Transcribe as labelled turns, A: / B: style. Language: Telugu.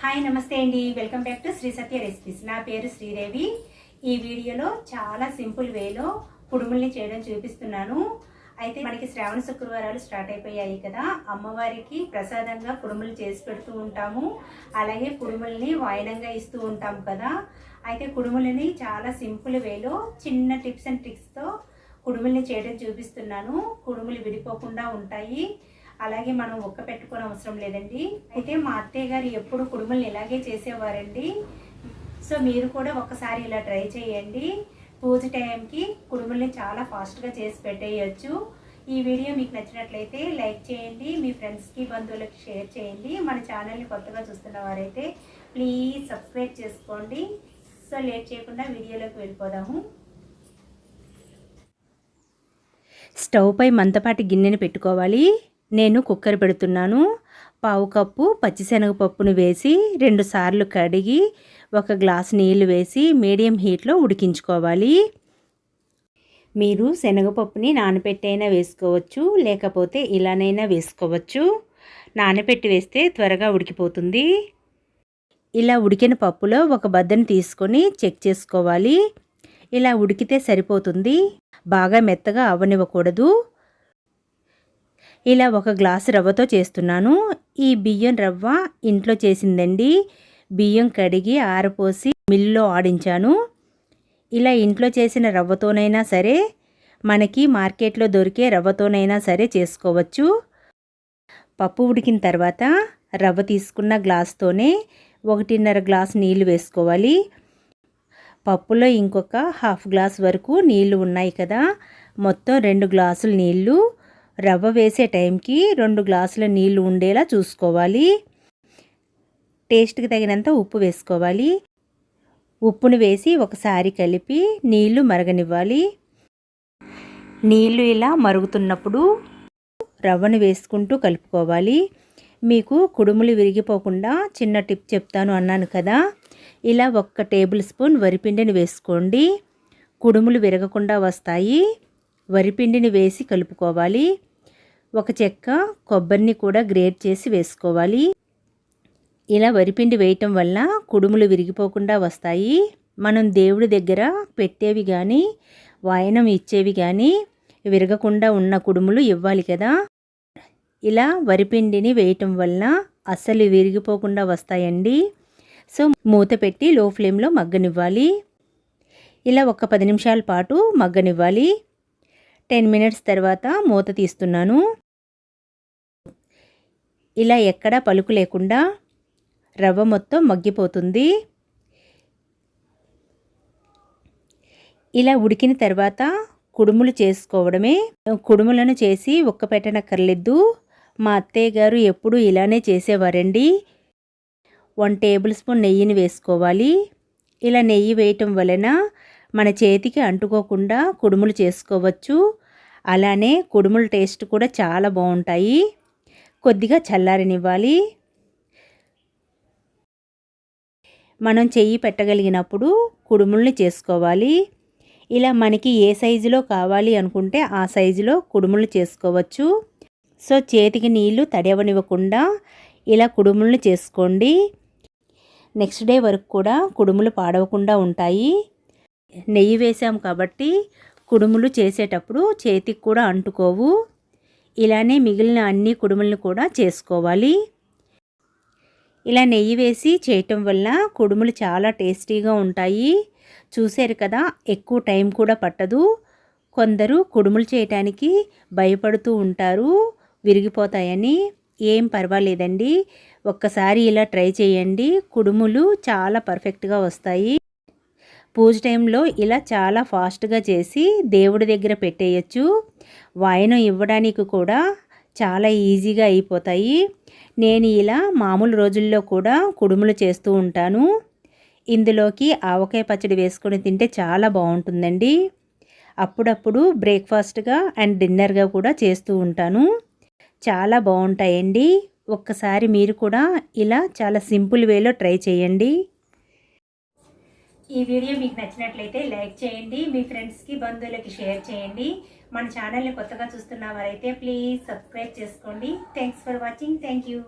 A: హాయ్ నమస్తే అండి. Welcome back to Sri Satya recipes. నా పేరు శ్రీదేవి ఈ వీడియోలో చాలా సింపుల్ వేలో కుడుముల్ని చేయడం చూపిస్తున్నాను. అయితే మనకి శ్రావణ శుక్రవారాలు స్టార్ట్ అయిపోయాయి కదా. అమ్మవారికి ప్రసాదంగా కుడుములు చేసి పెడుతూ ఉంటాము. అలాగే కుడుముల్ని వాయనంగా ఇస్తూ ఉంటాం కదా. అయితే కుడుములని చాలా సింపుల్ వేలో చిన్న టిప్స్ అండ్ ట్రిక్స్తో కుడుముల్ని చేయడం చూపిస్తున్నాను. కుడుములు విడిపోకుండా ఉంటాయి. అలాగే మనం ఒక్క పెట్టుకోని అవసరం లేదండి. అయితే మా అత్తయ్య గారు ఎప్పుడు కుడుముల్ని ఇలాగే చేసేవారండి. సో మీరు కూడా ఒకసారి ఇలా ట్రై చేయండి. పూజ టైంకి కుడుముల్ని చాలా ఫాస్ట్గా చేసి పెట్టేయచ్చు. ఈ వీడియో మీకు నచ్చినట్లయితే లైక్ చేయండి మీ ఫ్రెండ్స్కి బంధువులకి షేర్ చేయండి. మన ఛానల్ని కొత్తగా చూస్తున్న వారైతే ప్లీజ్ సబ్స్క్రైబ్ చేసుకోండి. సో లేట్ చేయకుండా వీడియోలోకి వెళ్ళిపోదాము.
B: స్టవ్ పై గిన్నెని పెట్టుకోవాలి. నేను కుక్కర్ పెడుతున్నాను. పావు కప్పు పచ్చిశనగపప్పును వేసి రెండు సార్లు కడిగి ఒక గ్లాస్ నీళ్ళు వేసి మీడియం హీట్లో ఉడికించుకోవాలి. మీరు శనగపప్పుని నానబెట్టైనా వేసుకోవచ్చు లేకపోతే ఇలానైనా వేసుకోవచ్చు. నానబెట్టి వేస్తే త్వరగా ఉడికిపోతుంది. ఇలా ఉడికిన పప్పులో ఒక బద్దను తీసుకొని చెక్ చేసుకోవాలి. ఇలా ఉడికితే సరిపోతుంది. బాగా మెత్తగా అవ్వనివ్వకూడదు ఇలా ఒక గ్లాసు రవ్వతో చేస్తున్నాను. ఈ బియ్యం రవ్వ ఇంట్లో చేసిందండి. బియ్యం కడిగి ఆరపోసి మిల్లులో ఆడించాను. ఇలా ఇంట్లో చేసిన రవ్వతోనైనా సరే మనకి మార్కెట్లో దొరికే రవ్వతోనైనా సరే చేసుకోవచ్చు. పప్పు ఉడికిన తర్వాత రవ్వ తీసుకున్న గ్లాస్తోనే ఒకటిన్నర గ్లాస్ నీళ్ళు వేసుకోవాలి. పప్పులో ఇంకొక హాఫ్ గ్లాస్ వరకు నీళ్ళు ఉన్నాయి కదా మొత్తం రెండు గ్లాసులు నీళ్ళు. రవ్వ వేసే టైంకి రెండు గ్లాసుల నీళ్ళు ఉండేలా చూసుకోవాలి. టేస్ట్కి తగినంత ఉప్పు వేసుకోవాలి. ఉప్పును వేసి ఒకసారి కలిపి నీళ్ళు మరగనివ్వాలి. నీళ్ళు ఇలా మరుగుతున్నప్పుడు రవ్వను వేసుకుంటూ కలుపుకోవాలి. మీకు కుడుములు విరిగిపోకుండా చిన్న టిప్ చెప్తాను అన్నాను కదా. ఇలా ఒక్క టేబుల్ స్పూన్ వరిపిండిని వేసుకోండి. కుడుములు విరగకుండా వస్తాయి. వరిపిండిని వేసి కలుపుకోవాలి. ఒక చెక్క కొబ్బరిని కూడా గ్రేట్ చేసి వేసుకోవాలి. ఇలా వరిపిండి వేయటం వల్ల కుడుములు విరిగిపోకుండా వస్తాయి. మనం దేవుడి దగ్గర పెట్టేవి కానీ వాయనం ఇచ్చేవి కానీ విరగకుండా ఉన్న కుడుములు ఇవ్వాలి కదా. ఇలా వరిపిండిని వేయటం వల్ల అస్సలు విరిగిపోకుండా వస్తాయండి. సో మూత పెట్టి లో ఫ్లేమ్లో మగ్గనివ్వాలి. ఇలా ఒక పది నిమిషాల పాటు మగ్గనివ్వాలి. టెన్ మినిట్స్ తర్వాత మూత తీస్తున్నాను. ఇలా ఎక్కడా పలుకు లేకుండా రవ్వ మొత్తం మగ్గిపోతుంది. ఇలా ఉడికిన తర్వాత కుడుములు చేసుకోవడమే. కుడుములను చేసి ఒక్క పెట్టనక్కర్లేదు మా అత్తయ్య గారు ఎప్పుడూ ఇలానే చేసేవారండి. వన్ టేబుల్ స్పూన్ నెయ్యిని వేసుకోవాలి. ఇలా నెయ్యి వేయటం వలన మన చేతికి అంటుకోకుండా కుడుములు చేసుకోవచ్చు. అలానే కుడుముల టేస్ట్ కూడా చాలా బాగుంటాయి. కొద్దిగా చల్లారనివ్వాలి. మనం చెయ్యి పెట్టగలిగినప్పుడు కుడుముల్ని చేసుకోవాలి. ఇలా మనకి ఏ సైజులో కావాలి అనుకుంటే ఆ సైజులో కుడుములు చేసుకోవచ్చు. సో చేతికి నీళ్ళు తడవనివ్వకుండా ఇలా కుడుములను చేసుకోండి. నెక్స్ట్ డే వరకు కూడా కుడుములు పాడవకుండా ఉంటాయి. నెయ్యి వేసాం కాబట్టి కుడుములు చేసేటప్పుడు చేతికి కూడా అంటుకోవు. ఇలానే మిగిలిన అన్ని కుడుములను కూడా చేసుకోవాలి. ఇలా నెయ్యి వేసి చేయటం వల్ల కుడుములు చాలా టేస్టీగా ఉంటాయి. చూసారు కదా ఎక్కువ టైం కూడా పట్టదు. కొందరు కుడుములు చేయటానికి భయపడుతూ ఉంటారు. విరిగిపోతాయని. ఏం పర్వాలేదండి. ఒక్కసారి ఇలా ట్రై చేయండి. కుడుములు చాలా పర్ఫెక్ట్గా వస్తాయి. పూజ టైంలో ఇలా చాలా ఫాస్ట్గా చేసి దేవుడి దగ్గర పెట్టేయచ్చు. వాయనం ఇవ్వడానికి కూడా చాలా ఈజీగా అయిపోతాయి. నేను ఇలా మామూలు రోజుల్లో కూడా కుడుములు చేస్తూ ఉంటాను. ఇందులోకి ఆవకాయ పచ్చడి వేసుకొని తింటే చాలా బాగుంటుందండి. అప్పుడప్పుడు బ్రేక్ఫాస్ట్గా అండ్ డిన్నర్గా కూడా చేస్తూ ఉంటాను. చాలా బాగుంటాయండి. ఒక్కసారి మీరు కూడా ఇలా చాలా సింపుల్ వేలో ట్రై చేయండి.
A: ఈ వీడియో మీకు నచ్చినట్లయితే లైక్ చేయండి మీ ఫ్రెండ్స్కి బంధువులకి షేర్ చేయండి. మన ఛానల్ని కొత్తగా చూస్తున్న వారైతే ప్లీజ్ సబ్స్క్రైబ్ చేసుకోండి. Thanks for watching thank you